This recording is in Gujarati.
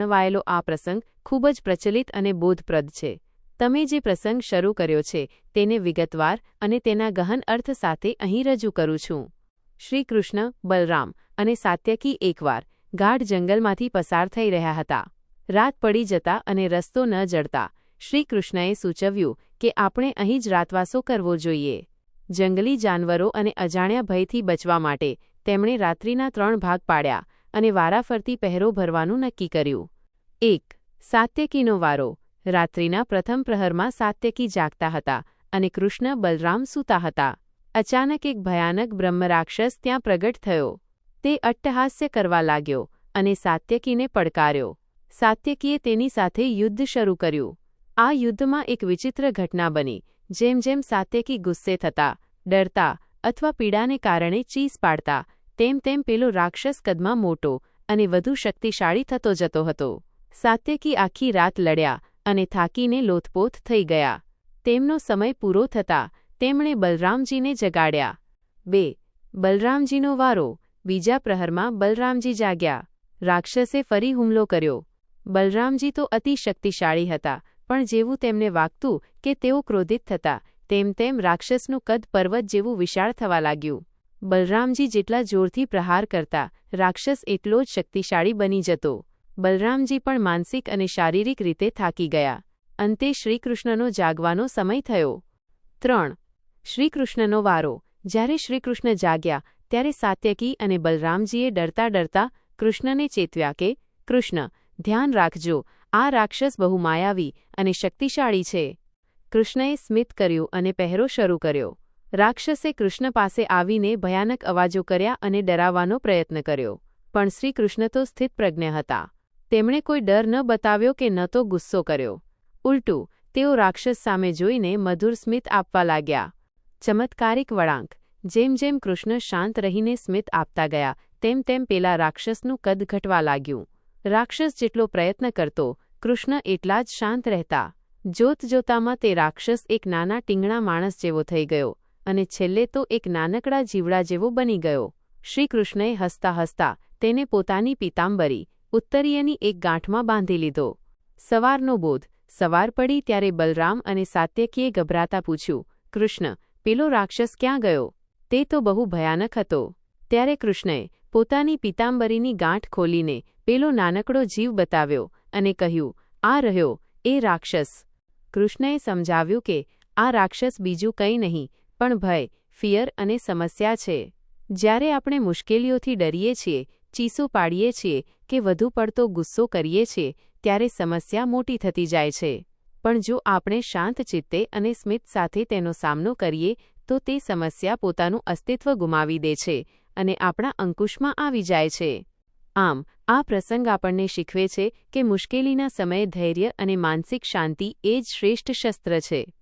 વર્ણવાયેલો આ પ્રસંગ ખૂબ જ પ્રચલિત અને બોધપ્રદ છે. તમે જે પ્રસંગ શરૂ કર્યો છે, તેને વિગતવાર અને તેના ગહન અર્થ સાથે અહીં રજૂ કરું છું. શ્રી કૃષ્ણ, બલરામ અને સાત્યકી એકવાર ગાઢ જંગલમાંથી પસાર થઈ રહ્યા હતા. રાત પડી જતા અને રસ્તો ન જડતા શ્રી કૃષ્ણએ સૂચવ્યું કે આપણે અહીં જ રાતવાસો કરવો જોઈએ. જંગલી જાનવરો અને અજાણ્યા ભયથી બચવા માટે તેમણે રાત્રિના ત્રણ ભાગ પાડ્યા અને વારાફરતી પહેરો ભરવાનું નક્કી કર્યું. એક, સાત્યકીનો વારો. રાત્રિના પ્રથમ પ્રહરમાં સાત્યકી જાગતા હતા અને કૃષ્ણ બલરામ સૂતા હતા. અચાનક એક ભયાનક બ્રહ્મરાક્ષસ ત્યાં પ્રગટ થયો. તે અટ્ટહાસ્ય કરવા લાગ્યો અને સાત્યકીને પડકાર્યો. સાત્યકીએ તેની સાથે યુદ્ધ શરૂ કર્યું. આ યુદ્ધમાં એક વિચિત્ર ઘટના બની, જેમ જેમ સાત્યકી ગુસ્સે થતા, ડરતા અથવા પીડાને કારણે ચીસ પાડતા તેમ તેમ પેલો રાક્ષસ કદમાં મોટો અને વધુ શક્તિશાળી થતો જતો હતો. સાત્યકી આખી રાત લડ્યા અને થાકીને લોથપોથ થઈ ગયા. તેમનો સમય પૂરો થતા તેમણે બલરામજીને જગાડ્યા. બે, બલરામજીનો વારો. બીજા પ્રહરમાં બલરામજી જાગ્યા. રાક્ષસે ફરી હુમલો કર્યો. બલરામજી તો અતિ શક્તિશાળી હતા, પણ જેવું તેમને વાગતું કે તેઓ ક્રોધિત થતા, તેમ તેમ રાક્ષસનું કદ પર્વત જેવું વિશાળ થવા લાગ્યું. બલરામજી જેટલા જોરથી પ્રહાર કરતા, રાક્ષસ એટલો જ શક્તિશાળી બની જતો. બલરામજી પણ માનસિક અને શારીરિક રીતે થાકી ગયા. અંતે શ્રીકૃષ્ણનો જાગવાનો સમય થયો. ત્રણ. શ્રીકૃષ્ણનો વારો. જ્યારે શ્રીકૃષ્ણ જાગ્યા, ત્યારે સાત્યકી અને બલરામજીએ ડરતા ડરતા કૃષ્ણને ચેતવ્યા કે, કૃષ્ણ, ધ્યાન રાખજો. આ રાક્ષસ બહુ માયાવી અને શક્તિશાળી છે. કૃષ્ણએ સ્મિત કર્યું અને પહેરો શરૂ કર્યો. રાક્ષસે કૃષ્ણ પાસે આવીને ભયાનક અવાજો કર્યા અને ડરાવવાનો પ્રયત્ન કર્યો. પણ શ્રીકૃષ્ણ તો સ્થિતપ્રજ્ઞ હતા. તેમણે કોઈ ડર ન બતાવ્યો કે ન તો ગુસ્સો કર્યો. ઉલટું, તેઓ રાક્ષસ સામે જોઈને મધુર સ્મિત આપવા લાગ્યા. ચમત્કારિક વળાંક. જેમ જેમ કૃષ્ણ શાંત રહીને સ્મિત આપતા ગયા, તેમ તેમ પેલા રાક્ષસનું કદ ઘટવા લાગ્યું. રાક્ષસ જેટલો પ્રયત્ન કરતો, કૃષ્ણ એટલા જ શાંત રહેતા. જોતજોતામાં તે રાક્ષસ એક નાના ટીંગણા માણસ જેવો થઈ ગયો. અને છેલ્લે તો એક નાનકડા જીવડા જેવો બની ગયો. શ્રીકૃષ્ણએ હસતા હસતા તેને પોતાની પિતાંબરી, ઉત્તરીયની એક ગાંઠમાં બાંધી લીધો. સવારનો બોધ. સવાર પડી ત્યારે બલરામ અને સાત્યકીએ ગભરાતા પૂછ્યું, કૃષ્ણ, પેલો રાક્ષસ ક્યાં ગયો? તે તો બહુ ભયાનક હતો. ત્યારે કૃષ્ણએ પોતાની પિતાંબરીની ગાંઠ ખોલીને પેલો નાનકડો જીવ બતાવ્યો અને કહ્યું, આ રહ્યો, એ રાક્ષસ. કૃષ્ણએ સમજાવ્યું કે આ રાક્ષસ બીજું કંઈ નહીં પણ ભય, ફિયર અને સમસ્યા છે. જ્યારે આપણે મુશ્કેલીઓથી ડરીએ છીએ, ચીસો પાડીએ છીએ કે વધુ પડતો ગુસ્સો કરીએ છીએ, ત્યારે સમસ્યા મોટી થતી જાય છે. પણ જો આપણે શાંત ચિત્તે અને સ્મિત સાથે તેનો સામનો કરીએ, તો તે સમસ્યા પોતાનું અસ્તિત્વ ગુમાવી દે છે અને આપણા અંકુશમાં આવી જાય છે. આમ, આ પ્રસંગ આપણને શીખવે છે કે મુશ્કેલીના સમયે ધૈર્ય અને માનસિક શાંતિ એ જ શ્રેષ્ઠ શસ્ત્ર છે.